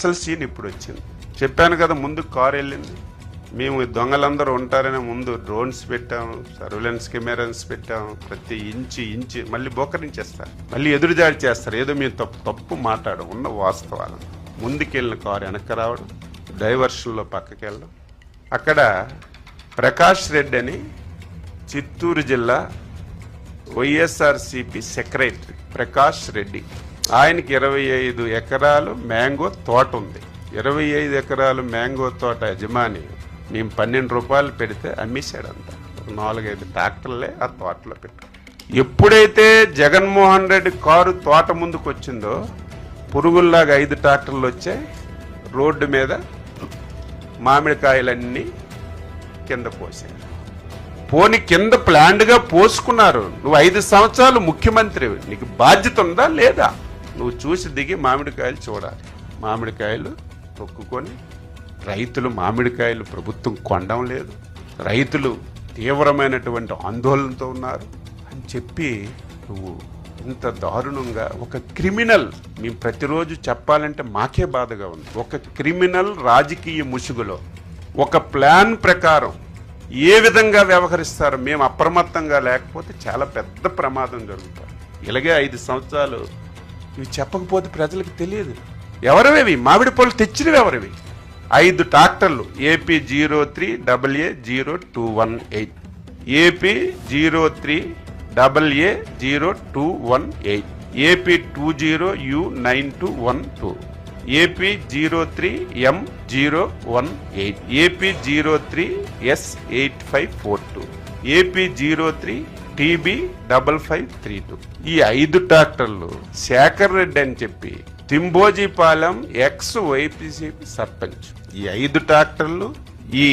అసలు సీన్ ఇప్పుడు వచ్చింది చెప్పాను కదా ముందు కారు వెళ్ళింది. మేము దొంగలందరూ ఉంటారని ముందు డ్రోన్స్ పెట్టాం సర్వేలెన్స్ కెమెరాస్ పెట్టాం ప్రతి ఇంచి ఇంచి మళ్ళీ బోకరించేస్తారు. మళ్ళీ ఎదురుదాడి చేస్తారు. ఏదో మేము తప్పు తప్పు మాట్లాడు ఉన్న వాస్తవాలు. ముందుకెళ్ళిన కారు వెనక్కి రావడం డైవర్షన్లో పక్కకి వెళ్ళడం అక్కడ ప్రకాష్ రెడ్డి అని చిత్తూరు జిల్లా వైఎస్ఆర్సిపి సెక్రటరీ ప్రకాష్ రెడ్డి ఆయనకి ఇరవై ఐదు ఎకరాలు మ్యాంగో తోట ఉంది. ఇరవై ఐదు ఎకరాలు మ్యాంగో తోట యజమాని మేము పన్నెండు రూపాయలు పెడితే అమ్మేశాడంట. నాలుగైదు ట్రాక్టర్లే ఆ తోటలో పెట్టు ఎప్పుడైతే జగన్మోహన్ రెడ్డి కారు తోట ముందుకు వచ్చిందో పురుగుల్లాగా ఐదు ట్రాక్టర్లు వచ్చాయి. రోడ్డు మీద మామిడికాయలన్నీ కింద పోసాయి పోని కింద ప్లాండ్గా పోసుకున్నారు. నువ్వు ఐదు సంవత్సరాలు ముఖ్యమంత్రి నీకు బాధ్యత ఉందా లేదా? నువ్వు చూసి దిగి మామిడికాయలు చూడాలి. మామిడికాయలు తొక్కుకొని రైతులు మామిడికాయలు ప్రభుత్వం కొనడం లేదు. రైతులు తీవ్రమైనటువంటి ఆందోళనతో ఉన్నారు. అని చెప్పి నువ్వు ఇంత దారుణంగా ఒక క్రిమినల్ మేము ప్రతిరోజు చెప్పాలంటే మాకే బాధగా ఉంది. ఒక క్రిమినల్ రాజకీయ ముసుగులో ఒక ప్లాన్ ప్రకారం ఏ విధంగా వ్యవహరిస్తారు మేము అప్రమత్తంగా లేకపోతే చాలా పెద్ద ప్రమాదం జరుగుతుంది. ఇలాగే ఐదు సంవత్సరాలు ఇవి చెప్పకపోతే ప్రజలకు తెలియదు. ఎవరివి మామిడి పళ్ళు తెచ్చినవి ఎవరివి? ఐదు ట్రాక్టర్లు. AP zero three double A zero two one eight. AP zero three double A zero two one eight. AP two zero U nine two one two. AP zero three M zero one eight. AP zero three S eight five four two. AP zero three TB double five three two. ఈ ఐదు ట్రాక్టర్లు శేఖర్ రెడ్డి అని చెప్పి తింబోజీపాలెం X వైపీసీపీ sarpanch. ఈ ఐదు ట్రాక్టర్లు ఈ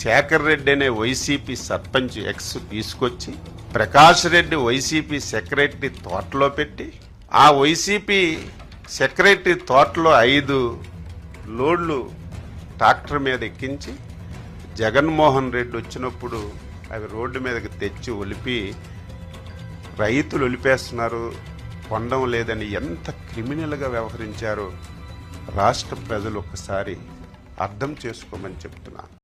శేఖర్ రెడ్డి అనే వైసీపీ సర్పంచ్ ఎక్స్ తీసుకొచ్చి ప్రకాష్ రెడ్డి వైసీపీ సెక్రటరీ తోటలో పెట్టి ఆ వైసీపీ సెక్రటరీ తోటలో ఐదు లోడ్లు ట్రాక్టర్ మీద ఎక్కించి జగన్మోహన్ రెడ్డి వచ్చినప్పుడు అవి రోడ్డు మీదకి తెచ్చి ఒలిపి రైతులు ఒలిపేస్తున్నారు పొందడం లేదని ఎంత క్రిమినల్గా వ్యవహరించారో రాష్ట్ర ప్రజలు ఒకసారి అర్థం చేసుకోమని చెప్తున్నాను.